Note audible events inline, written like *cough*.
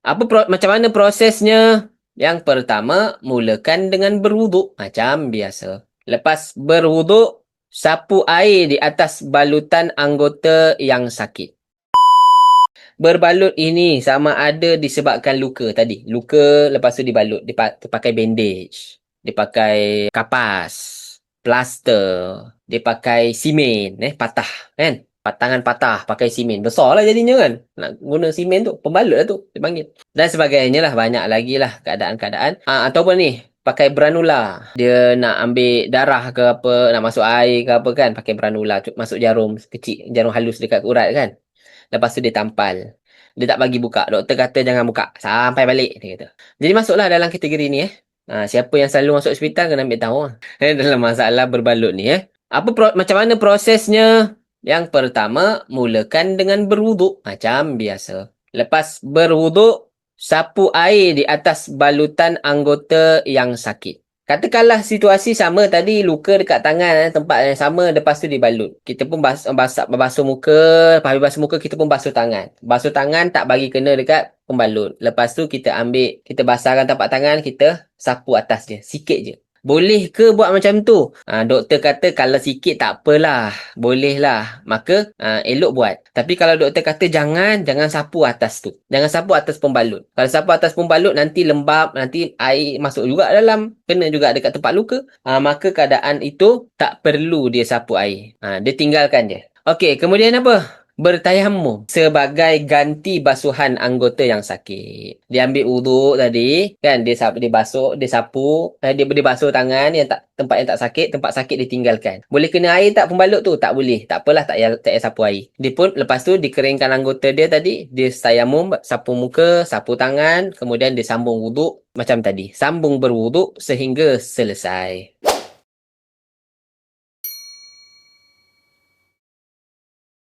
Apa pro, macam mana prosesnya? Yang pertama, mulakan dengan berwuduk macam biasa. Lepas berwuduk, sapu air di atas balutan anggota yang sakit. Berbalut ini sama ada disebabkan luka tadi. Luka lepas tu dibalut. Dia pakai bandage. Dia pakai kapas. Plaster. Dia pakai simen. Eh, patah. Kan? Tangan patah pakai simen. Besar lah jadinya kan. Nak guna simen tu. Pembalut lah tu. Dia panggil. Dan sebagainya lah. Banyak lagi lah keadaan-keadaan. Ha, ataupun ni. Pakai branula. Dia nak ambil darah ke apa. Nak masuk air ke apa kan. Pakai branula. Masuk jarum kecil. Jarum halus dekat urat kan. Lepas tu dia tampal. Dia tak bagi buka. Doktor kata jangan buka. Sampai balik. Dia kata. Jadi masuklah dalam kategori ni eh. Ha, siapa yang selalu masuk hospital kena ambil tahu. Eh, *laughs* dalam masalah berbalut ni eh. Apa pro, macam mana prosesnya? Yang pertama, mulakan dengan berwuduk. Macam biasa. Lepas berwuduk, sapu air di atas balutan anggota yang sakit. Katakanlah situasi sama tadi luka dekat tangan eh, tempat yang sama lepas tu dibalut. Kita pun bas, bas, basuh muka, lepas basuh muka kita pun basuh tangan. Basuh tangan tak bagi kena dekat pembalut. Lepas tu kita ambil, kita basahkan tapak tangan, kita sapu atas dia. Sikit je. Boleh ke buat macam tu? Ha, doktor kata kalau sikit tak apalah. Boleh lah. Maka ha, elok buat. Tapi kalau doktor kata jangan, jangan sapu atas tu. Jangan sapu atas pembalut. Kalau sapu atas pembalut nanti lembab, nanti air masuk juga dalam. Kena juga dekat tempat luka. Ha, maka keadaan itu tak perlu dia sapu air. Ha, dia tinggalkan je. Okey, kemudian apa? Bertayamum sebagai ganti basuhan anggota yang sakit. Dia ambil uduk tadi, kan dia dia basuh, dia sapu, eh, dia dia basuh tangan yang tak tempat yang tak sakit, tempat sakit ditinggalkan. Boleh kena air tak pembalut tu? Tak boleh. Tak apalah tak payah tak payah sapu air. Dia pun lepas tu dikeringkan anggota dia tadi, dia tayamum, sapu muka, sapu tangan, kemudian dia sambung wuduk macam tadi. Sambung berwuduk sehingga selesai.